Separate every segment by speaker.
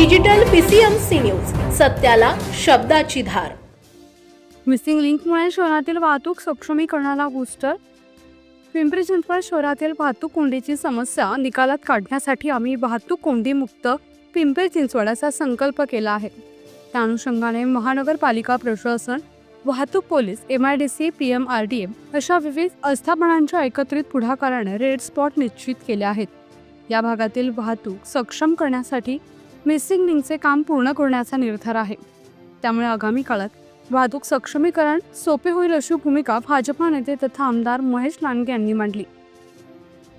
Speaker 1: Digital PCMC news सत्याला शब्दाची धार.
Speaker 2: Missing लिंकमुळे शहरातील वाहतूक सक्षमीकरणाला बूस्टर. पिंपरी चिंचवड शहरातील वाहतूक कोंडीची समस्या निकालात काढण्यासाठी आम्ही वाहतूक कोंडी मुक्त पिंपरी चिंचवड असा संकल्प केला आहे. त्या अनुषंगाने महानगरपालिका प्रशासन वाहतूक police M I D C P M R D M अशा विविध आस्थापनांच्या एकत्रित पुढाकाराने रेड स्पॉट निश्चित केले आहेत. या भागातील वाहतूक सक्षम करण्यासाठी मिसिंग लिंकचे काम पूर्ण करण्याचा निर्धार आहे. त्यामुळे आगामी काळात वाहतूक सक्षमीकरण सोपे होईल अशी भूमिका भाजपा नेते तथा आमदार महेश लांडगे यांनी मांडली.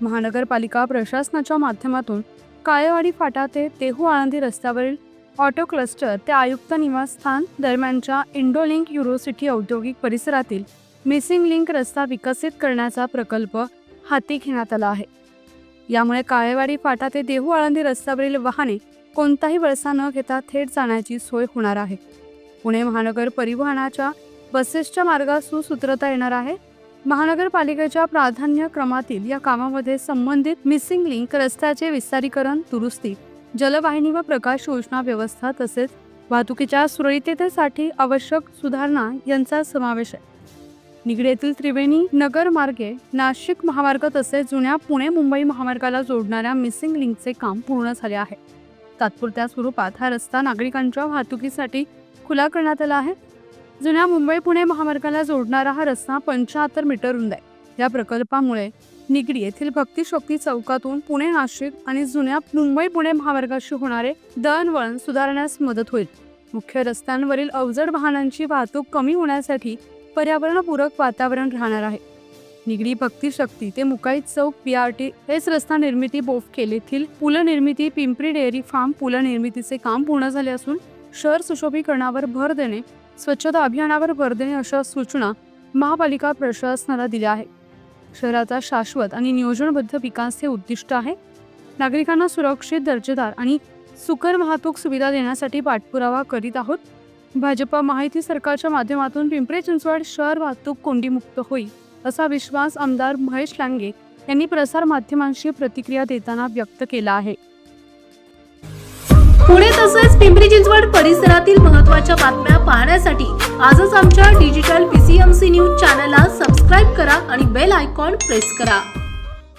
Speaker 2: महानगरपालिका प्रशासनाच्या माध्यमातून काळेवाडी फाटा ते तेहू आळंदी रस्त्यावरील ऑटो क्लस्टर ते आयुक्त निवासस्थान दरम्यानच्या इंडोलिंक युरोसिटी औद्योगिक परिसरातील मिसिंग लिंक रस्ता विकसित करण्याचा प्रकल्प हाती घेण्यात आला आहे. यामुळे काळेवाडी फाटा ते देहू आळंदी रस्त्यावरील वाहने कोणताही वळसा न घेता थेट जाण्याची सोय होणार आहे. पुणे महानगर परिवहनाच्या बसेसच्या मार्गात सुसूत्रता येणार आहे. महानगरपालिकेच्या प्राधान्य क्रमातील या कामामध्ये संबंधित मिसिंग लिंक रस्त्याचे विस्तारीकरण दुरुस्ती जलवाहिनी व प्रकाश योजना व्यवस्था तसेच वाहतुकीच्या सुरळीततेसाठी आवश्यक सुधारणा यांचा समावेश आहे. निगडेतील त्रिवेणी नगर मार्गे नाशिक महामार्ग तसेच जुन्या पुणे मुंबई महामार्गाला जोडणाऱ्या मिसिंग लिंकचे काम पूर्ण झाले आहे. तात्पुरत्या स्वरूपात हा रस्ता नागरिकांच्या वाहतुकीसाठी खुला करण्यात आला आहे. जुन्या मुंबई पुणे महामार्गाला जोडणारा हा रस्ता पंच्याहत्तर मीटर रुंद आहे. या प्रकल्पामुळे निगडी येथील भक्तिशक्ती चौकातून पुणे नाशिक आणि जुन्या मुंबई पुणे महामार्गाशी होणारे दळणवळण सुधारण्यास मदत होईल. मुख्य रस्त्यांवरील अवजड वाहनांची वाहतूक कमी होण्यासाठी पर्यावरणपूरक वातावरण राहणार आहे. निगडी भक्तिशक्ती ते मुकाईत चौक पीआरटी हेच रस्ता निर्मिती बोफकेल येथील पुल निर्मिती पिंपरी डेअरी फार्म पुल निर्मितीचे काम पूर्ण झाले असून शहर सुशोभीकरणावर भर देणे स्वच्छता अभियानावर भर देणे अशा सूचना महापालिका प्रशासनाला दिल्या आहे शहराचा शाश्वत आणि नियोजनबद्ध विकास हे उद्दिष्ट आहे. नागरिकांना सुरक्षित दर्जेदार आणि सुकर वाहतूक सुविधा देण्यासाठी पाठपुरावा करीत आहोत. भाजपा माहिती सरकारच्या माध्यमातून पिंपरी चिंचवड शहर वाहतूक कोंडीमुक्त होईल. असा विश्वास आमदार महेश लांगे यांनी प्रसार माध्यमांशी प्रतिक्रिया देताना व्यक्त केला आहे.
Speaker 1: पुणे तसेच पिंपरी चिंचवड परिसरातील महत्त्वाच्या बातम्या पाहण्यासाठी आजच आमच्या डिजिटल पीसीएमसी न्यूज चॅनलला सबस्क्राईब करा आणि बेल आयकॉन प्रेस करा.